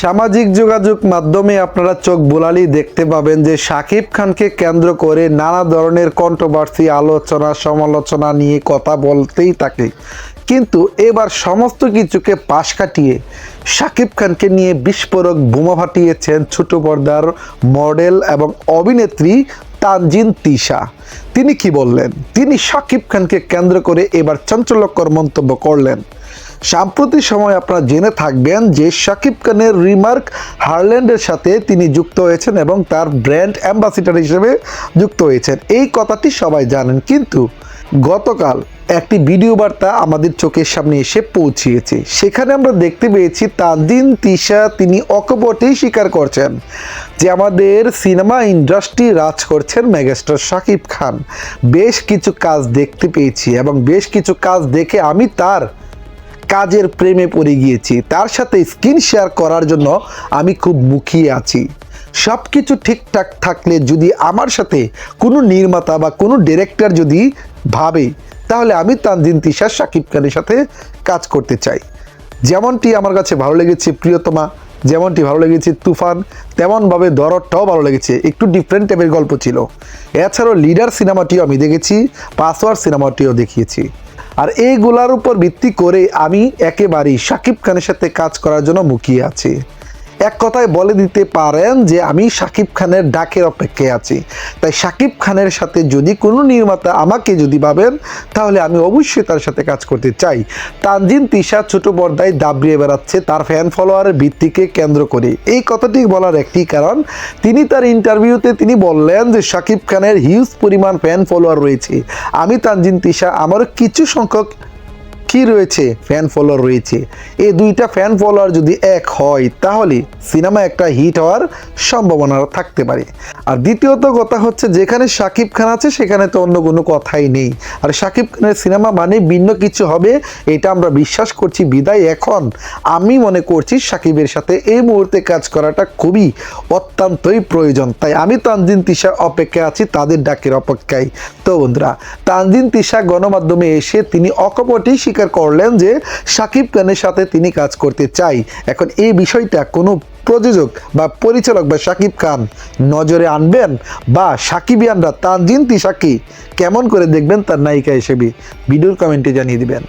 সামাজিক যোগাযোগ মাধ্যমে আপনারা চোখ বোলালেই দেখতে পাবেন যে শাকিব খানকে কেন্দ্র করে নানা ধরনের কন্ট্রোভার্সি আলোচনা, সমালোচনা নিয়ে কথা বলতেই থাকে। কিন্তু এবার সমস্ত কিছুকে পাশ কাটিয়ে শাকিব খানকে নিয়ে বিস্ফোরক বোমা ফাটিয়েছেন ছোট পর্দার মডেল এবং অভিনেত্রী তানজিন তিশা। তিনি কি বললেন? তিনি শাকিব খানকে কেন্দ্র করে এবার চাঞ্চল্যকর মন্তব্য করলেন। সাম্প্রতিক সময় আপনারা জেনে থাকবেন যে শাকিব খানের রিমার্ক হারল্যান্ডের সাথে তিনি যুক্ত হয়েছেন এবং তার ব্র্যান্ড অ্যাম্বাসিডার হিসেবে যুক্ত হয়েছেন। এই কথাটি সবাই জানেন, কিন্তু গতকাল একটি ভিডিও বার্তা আমাদের চোখের সামনে এসে পৌঁছিয়েছে। সেখানে আমরা দেখতে পেয়েছি তানদিন তিশা, তিনি অকপটেই স্বীকার করছেন যে আমাদের সিনেমা ইন্ডাস্ট্রি রাজ করছেন মেগাস্টার শাকিব খান। বেশ কিছু কাজ দেখতে পেয়েছি এবং বেশ কিছু কাজ দেখে আমি তার কাজের প্রেমে পড়ে গিয়েছি। তার সাথে স্ক্রিন শেয়ার করার জন্য আমি খুব মুখিয়ে আছি। সব কিছু ঠিকঠাক থাকলে যদি আমার সাথে কোনো নির্মাতা বা কোনো ডিরেক্টর যদি ভাবে, তাহলে আমি তানজিন তিশা, শাকিব খানের সাথে কাজ করতে চাই। যেমনটি আমার কাছে ভালো লেগেছে প্রিয়তমা, যেমনটি ভালো লেগেছে তুফান, তেমনভাবে দরদটাও ভালো লেগেছে। একটু ডিফারেন্ট টাইপের গল্প ছিল। এছাড়াও লিডার সিনেমাটিও আমি দেখেছি পাসওয়ার্ড সিনেমাটিও দেখিয়েছি। আর এইগুলার উপর ভিত্তি করে আমি একেবারেই সাকিব খানের সাথে কাজ করার জন্য মুখিয়ে আছি। এক কথায় বলে দিতে পারেন যে আমি শাকিব খানের ডাকের অপেক্ষায় আছি। তাই শাকিব খানের সাথে যদি কোনো নির্মাতা আমাকে যদি ভাবেন, তাহলে আমি অবশ্যই তার সাথে কাজ করতে চাই। তানজিন, তিশা, ছোট পর্দায় দাবড়িয়ে বেড়াচ্ছে তার ফ্যান ফলোয়ারের ভিত্তিকে কেন্দ্র করে। এই কথাটি বলার একটি কারণ, তিনি তার ইন্টারভিউতে তিনি বললেন যে শাকিব খানের হিউজ পরিমাণ ফ্যান ফলোয়ার রয়েছে। আমি, তানজিন, তিশা আমারও কিছু সংখ্যক কি রয়েছে? ফ্যান ফলোয়ার রয়েছে। এই দুইটা ফ্যান ফলোয়ার যদি এক হয়, তাহলে সিনেমা একটা হিট হওয়ার সম্ভাবনা থাকতে পারে। আর দ্বিতীয়ত কথা হচ্ছে, যেখানে শাকিব খান আছে, সেখানে তো অন্য কোনো কথাই নেই। আর শাকিব খানের সিনেমা মানে ভিন্ন কিছু হবে, এটা আমরা বিশ্বাস করছি, বিদায় এখন। আমি মনে করছি শাকিবের সাথে এই মুহূর্তে কাজ করাটা খুবই অত্যন্তই প্রয়োজন। তাই আমি তানজিন তিশার অপেক্ষায় আছি, তাদের ডাকের অপেক্ষায়। তো বন্ধুরা, তানজিন তিশা গণমাধ্যমে এসে তিনি অকপটেই স্বীকার করলেন যে সাকিব খানের সাথে তিনি কাজ করতে চাই। এখন এই বিষয়টা কোনো প্রযোজক বা পরিচালক বা সাকিব খান নজরে আনবেন বা সাকিবিয়ানরা তানজিন তিশাকি কেমন করে দেখবেন তার নায়িকা হিসেবে? ভিডিওর কমেন্টে জানিয়ে দিবেন।